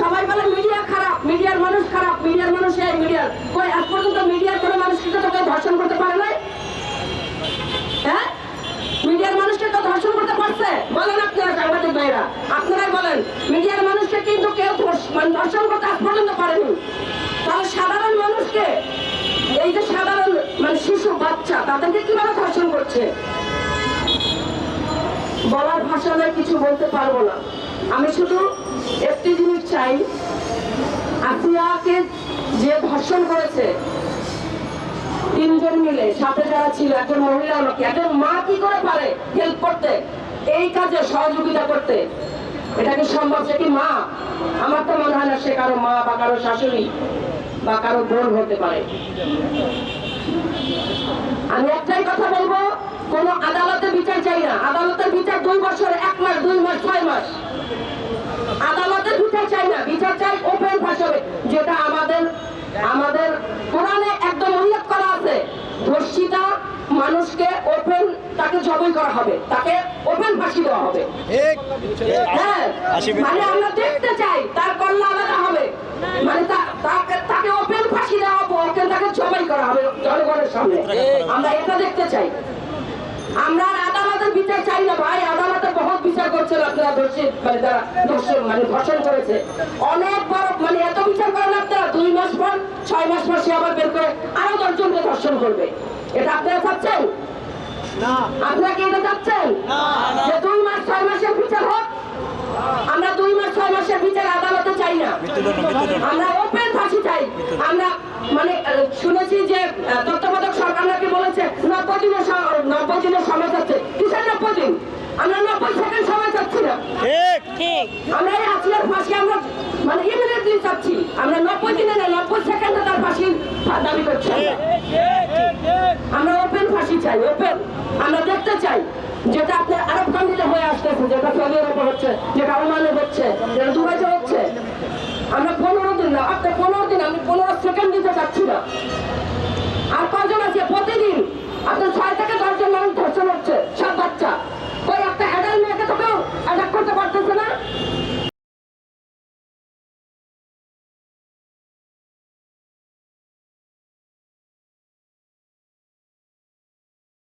সবাই বলে মিডিয়া খারাপ, মিডিয়ার মানুষ খারাপ, মিডিয়ার মানুষ এই মিডিয়ার কই, আজ পর্যন্ত মিডিয়ার কোনো মানুষকে তো কেউ ধর্ষণ করতে পারে নাই? হ্যাঁ? মিডিয়ার মানুষকে তো ধর্ষণ করতে পারছে? বলেন আপনারা সাংবাদিক ভাইরা। আপনারাই বলেন, মিডিয়ার মানুষকে কিন্তু কেউ মানে ধর্ষণ করতে আজ পর্যন্ত পারেনি। তাহলে সাধারণ মানুষকে, এই যে সাধারণ মানে শিশু, বাচ্চা, তাদেরকে কীভাবে ধর্ষণ করছে? বলার ভাষা কিছু বলতে পারব না। আমি শুধু একটি চাই আসিয়াকে যে ধর্ষণ করেছে, তিনজন মিলে, সাথে যারা ছিল, একজন মহিলা লোক, একজন মা কি করে পারে হেল্প করতে? এই কাজে সহযোগিতা করতে। এটা কি সম্ভব সে কি মা? আমার তো মনে হয় না সে কারও মা বা কারও শাশুড়ি বা কারও বোন হতে পারে। আমি একটাই কথা বলব, কোন আদালতে বিচার চাই না। আদালতের বিচার দুই বছর, এক মাস, দুই মাস, ছয় মাস। আদালতের বিচার চাই না বিচার চাই ওপেন ভাষণে যেটা আমাদের আমাদের কোরআনে একদম উল্লেখ করা আছে ধর্ষিতা মানুষকে ওপেন তাকে জবই করা হবে। তাকে ওপেন ফাঁসি দেওয়া হবে। হ্যাঁ মানে আমরা দেখতে চাই তার কল্লা আলাদা হবে। মানে তাকে তাকে ওপেন ফাঁসি দেওয়া হবে ওকে তাকে জবাই করা হবে জনগণের সামনে। আমরা এটা দেখতে চাই। আমরা আদালতের বিচার চাই না ভাই। আদালতে বহুত বিচার করছেন আপনারা ধর্ষিত মানে যারা ধর্ষণ মানে ধর্ষণ করেছে। অনেক বড় মানে এত বিচার করেন আপনারা দুই মাস পর ছয় মাস পর সে আবার বের করে আরও দশজনকে ধর্ষণ করবে। এটা আপনারা চাচ্ছেন আপনারা কি এটা চাচ্ছেন? যে দুই মাস ছয় মাসের বিচার হোক? আমরা দুই মাস ছয় মাসের বিচার আদালতে চাই না। আমরা ওপেন ফাঁসি চাই। আমরা মানে শুনেছি যে তত্ত্বাবধায়ক সরকার নাকি বলেছে নব্বই দিনের নব্বই দিনের সময় চাচ্ছে কিসের নব্বই দিন? আমরা নব্বই সেকেন্ড সময় চাচ্ছি না। আমরা এই হাসিনার ফাঁসি আমরা মানে ইমিডিয়েটলি চাচ্ছি। আমরা নব্বই দিনে না নব্বই সেকেন্ডে তার ফাঁসির দাবি করছি আমরা। আমরা ওপেন ফাঁসি চাই ওপেন আমরা দেখতে চাই, যেটা আপনার আরব কান্ট্রিতে হয়ে আসতেছে, যেটা সৌদি আরবে হচ্ছে, যেটা ওমানে হচ্ছে, যেটা দুবাইতে হচ্ছে। আমরা পনেরো দিন না আপনার পনেরো দিন, আমি পনেরো সেকেন্ড দিতে চাচ্ছি না।